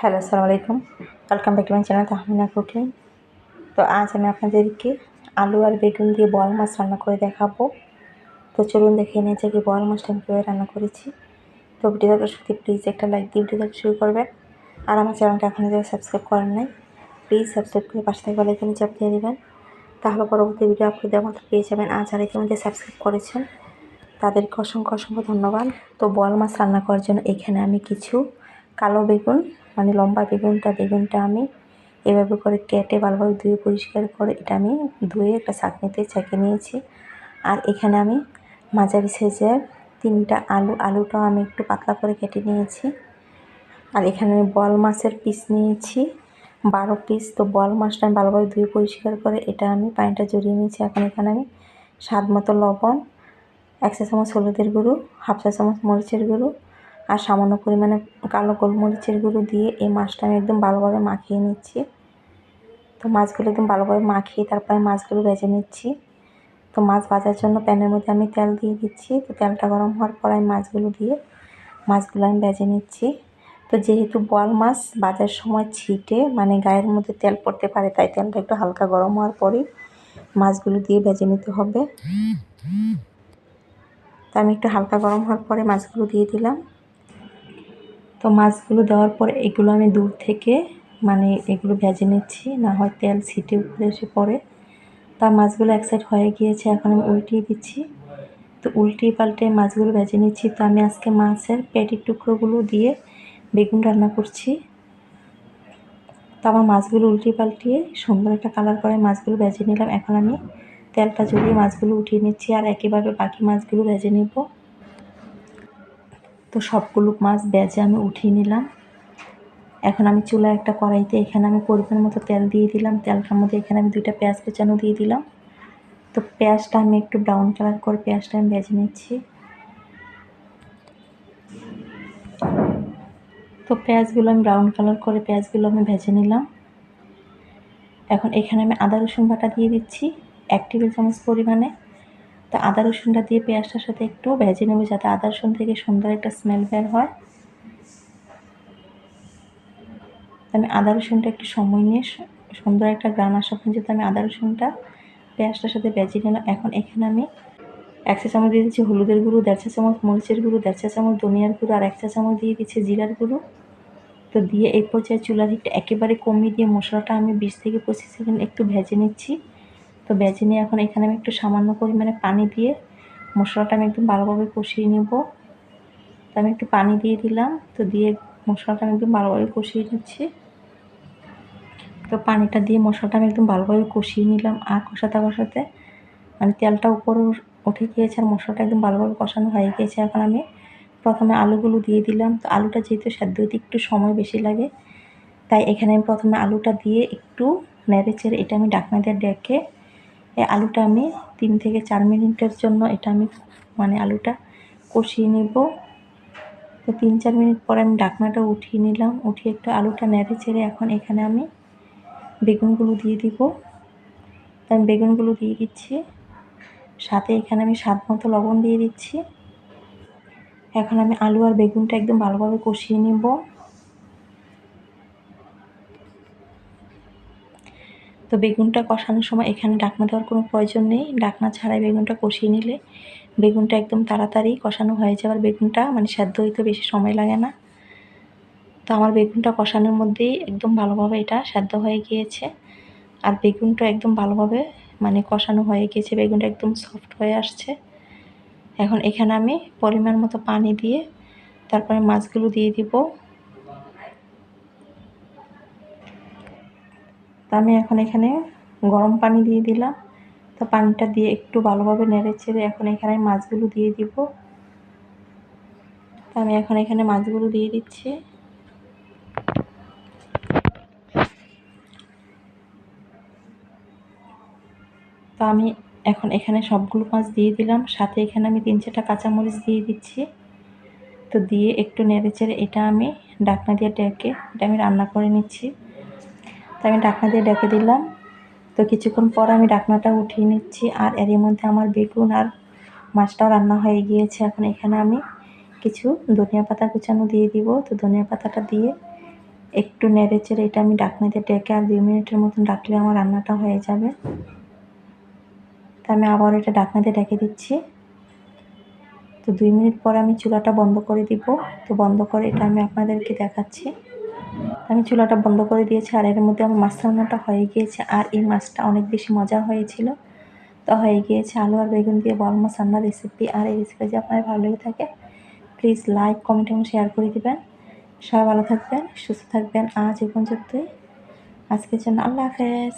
Hello, আসসালামু আলাইকুম। Welcome back to my channel Tahmina cooking. তো আজ আমি আপনাদেরকে আলু আর বেগুন দিয়ে বল মাছ রান্না করে দেখাবো। তো চলুন দেখে নিয়ে যে বল মাছটা আমি কীভাবে রান্না করেছি। তো ভিডিওটা সত্যি প্লিজ একটা লাইক দিয়ে ভিডিওটা শুরু করবেন। আর আমার চ্যানেলটা এখনও যারা সাবস্ক্রাইব করেন নাই প্লিজ সাবস্ক্রাইব করে পাশে থেকে এখানে চাপ দিয়ে দেবেন। তাহলে পরবর্তী ভিডিও আপলোড দেওয়ার মতো পেয়ে যাবেন। আর যারা ইতিমধ্যে সাবস্ক্রাইব করেছেন, তাদেরকে অসংখ্য অসংখ্য ধন্যবাদ। তো বল মাছ রান্না করার জন্য এখানে আমি কিছু কালো বেগুন মানে লম্বা বেগুনটা বেগুনটা আমি এভাবে করে কেটে ভালোভাবে ধুয়ে পরিষ্কার করে এটা আমি ধুয়ে একটা চাকনিতে ছেঁকে নিয়েছি। আর এখানে আমি মাঝারি সাইজের তিনটা আলু, আলুটাও আমি একটু পাতলা করে কেটে নিয়েছি। আর এখানে আমি বল মাছের পিস নিয়েছি, বারো পিস। তো বল মাছটা আমি ভালোভাবে ধুয়ে পরিষ্কার করে এটা আমি পানিটা জড়িয়ে নিয়েছি। এখন এখানে আমি স্বাদ মতো লবণ, এক চা চামচ হলুদের গুঁড়ো, হাফ চা চামচ মরিচের গুঁড়ো আর সামান্য পরিমাণে কালো গোলমরিচের গুঁড়ো দিয়ে এই মাছটা আমি একদম ভালোভাবে মাখিয়ে নিচ্ছি। তো মাছগুলো একদম ভালোভাবে মাখিয়ে তারপরে মাছগুলো ভেজে নিচ্ছি। তো মাছ ভাজার জন্য প্যানের মধ্যে আমি তেল দিয়ে দিচ্ছি। তো তেলটা গরম হওয়ার পর আমি মাছগুলো দিয়ে মাছগুলো আমি ভেজে নিচ্ছি। তো যেহেতু বল মাছ ভাজার সময় ছিটে মানে গায়ের মধ্যে তেল পড়তে পারে, তাই তেলটা একটু হালকা গরম হওয়ার পরেই মাছগুলো দিয়ে ভেজে নিতে হবে। তো আমি একটু হালকা গরম হওয়ার পরে মাছগুলো দিয়ে দিলাম। তো মাছগুলো দেওয়ার পরে এগুলো আমি দূর থেকে মানে এগুলো ভেজে নিচ্ছি, না হয় তেল ছিটে উপরে এসে পড়ে। তা মাছগুলো এক সাইড হয়ে গিয়েছে, এখন আমি উল্টিয়ে দিচ্ছি। তো উল্টিয়ে পাল্টে মাছগুলো ভেজে নিচ্ছি। তো আমি আজকে মাছের পেটির টুকরোগুলো দিয়ে বেগুন রান্না করছি। তো আমার মাছগুলো উল্টিয়ে পাল্টিয়ে সুন্দর একটা কালার করে মাছগুলো ভেজে নিলাম। এখন আমি তেলটা জড়িয়ে মাছগুলো উঠিয়ে নিচ্ছি আর একইভাবে বাকি মাছগুলো ভেজে নিব। তো সবগুলো মাছ বেজে আমি উঠিয়ে নিলাম। এখন আমি চুলা একটা কড়াইতে এখানে আমি পরিমাণ মতো তেল দিয়ে দিলাম। তেলটার মধ্যে এখানে আমি দুইটা পেঁয়াজ পেঁচানো দিয়ে দিলাম। তো পেঁয়াজটা আমি একটু ব্রাউন কালার করে পেঁয়াজটা আমি ভেজে নিচ্ছি। তো পেঁয়াজগুলো আমি ব্রাউন কালার করে পেঁয়াজগুলো আমি ভেজে নিলাম। এখন এখানে আমি আদা রসুন বাটা দিয়ে দিচ্ছি, এক টেবিল চামচ পরিমাণে। তো আদা রসুনটা দিয়ে পেঁয়াজটার সাথে একটু ভেজে নেব যাতে আদা রসুন থেকে সুন্দর একটা স্মেল বের হয়। আমি আদা রসুনটা একটু সময় নিয়ে সুন্দর একটা গ্রান আসা পর্যন্ত আমি আদা রসুনটা পেঁয়াজটার সাথে ভেজে নিলাম। এখন এখানে আমি এক চা চামচ দিয়ে দিচ্ছি হলুদের গুঁড়ো, দেড় চা চামচ মরিচের গুঁড়ো, দেড় চা চামচ ধনিয়ার গুঁড়ো আর এক চা চামচ দিয়ে দিচ্ছি জিরার গুঁড়ো। তো দিয়ে এই পর্যায়ে চুলার হিটটা একেবারে কমিয়ে দিয়ে মশলাটা আমি বিশ থেকে পঁচিশ সেকেন্ড একটু ভেজে নিচ্ছি। তো বেজে নিয়ে এখন এখানে আমি একটু সামান্য পরিমাণে পানি দিয়ে মশলাটা আমি একদম ভালোভাবে কষিয়ে নেব। তো আমি একটু পানি দিয়ে দিলাম, তো দিয়ে মশলাটা আমি একদম ভালোভাবে কষিয়ে নিচ্ছি। তো পানিটা দিয়ে মশলাটা আমি একদম ভালোভাবে কষিয়ে নিলাম আর কষাতে কষাতে। মানে তেলটা উপরে উঠে গিয়েছে আর মশলাটা একদম ভালোভাবে কষানো হয়ে গিয়েছে। এখন আমি প্রথমে আলুগুলো দিয়ে দিলাম। তো আলুটা যেহেতু সেদ্ধ হতে একটু সময় বেশি লাগে, তাই এখানে আমি প্রথমে আলুটা দিয়ে একটু নেড়ে চেড়ে এটা আমি ডাকনা দিয়ে ডেকে আলুটা আমি তিন থেকে চার মিনিটের জন্য এটা আমি মানে আলুটা কষিয়ে নেব। তো তিন চার মিনিট পরে আমি ডাকনাটা উঠিয়ে নিলাম। উঠিয়ে একটু আলুটা নেড়ে চেড়ে এখন এখানে আমি বেগুনগুলো দিয়ে দিব। তো আমি বেগুনগুলো দিয়ে দিচ্ছি। সাথে এখানে আমি স্বাদ মতো লবণ দিয়ে দিচ্ছি। এখন আমি আলু আর বেগুনটা একদম ভালোভাবে কষিয়ে নেব। তো বেগুনটা কষানোর সময় এখানে ডাকনা দেওয়ার কোনো প্রয়োজন নেই। ডাকনা ছাড়াই বেগুনটা কষিয়ে নিলে বেগুনটা একদম তাড়াতাড়ি কষানো হয়ে যাবে বেগুনটা মানে সেদ্ধ হইতে বেশি সময় লাগে না। তো আমার বেগুনটা কষানোর মধ্যেই একদম ভালোভাবে এটা সেদ্ধ হয়ে গিয়েছে। আর বেগুনটা একদম ভালোভাবে মানে কষানো হয়ে গিয়েছে, বেগুনটা একদম সফট হয়ে আসছে। এখন এখানে আমি পরিমাণ মতো পানি দিয়ে তারপরে মাছগুলো দিয়ে দিব। আমি এখন এখানে গরম পানি দিয়ে দিলাম। তো পানিটা দিয়ে একটু ভালোভাবে নেড়ে ছেড়ে এখন এখানে মাছগুলো দিয়ে দিব। তো আমি এখন এখানে মাছগুলো দিয়ে দিচ্ছি। তো আমি এখন এখানে সবগুলো মাছ দিয়ে দিলাম। সাথে এখানে আমি তিন চারটা কাঁচামরিচ দিয়ে দিচ্ছি। তো দিয়ে একটু নেড়ে চেড়ে এটা আমি ডাকনা দিয়ে ডেকে, এটা আমি রান্না করে নিচ্ছি। তো আমি ডাকনা দিয়ে ডেকে দিলাম। তো কিছুক্ষণ পর আমি ডাকনাটা উঠিয়ে নিচ্ছি আর এর মধ্যে আমার বেগুন আর মাছটাও রান্না হয়ে গিয়েছে। এখন এখানে আমি কিছু ধনিয়া পাতা কুচানো দিয়ে দিব। তো ধনিয়া পাতাটা দিয়ে একটু নেড়ে চেড়ে এটা আমি ডাকনাতে ডেকে আর দুই মিনিটের মতন ডাকলে আমার রান্নাটা হয়ে যাবে। তা আমি আবার এটা ডাকনাতে ডেকে দিচ্ছি। তো দুই মিনিট পর আমি চুলাটা বন্ধ করে দিব। তো বন্ধ করে এটা আমি আপনাদেরকে দেখাচ্ছি। আমি চুলাটা বন্ধ করে দিয়েছি আর এর মধ্যে আমার মাছ রান্নাটা হয়ে গিয়েছে আর এই মাছটা অনেক বেশি মজা হয়েছিল। তো হয়ে গিয়েছে আলু আর বেগুন দিয়ে বল মাছ রান্নার রেসিপি আর এই রেসিপি যদি আপনার ভালো লেগে থাকে প্লিজ লাইক কমেন্ট এবং শেয়ার করে দেবেন। সবাই ভালো থাকবেন, সুস্থ থাকবেন। আজ এই পর্যন্তই। আজকের জন্য আল্লাহ হাফেজ।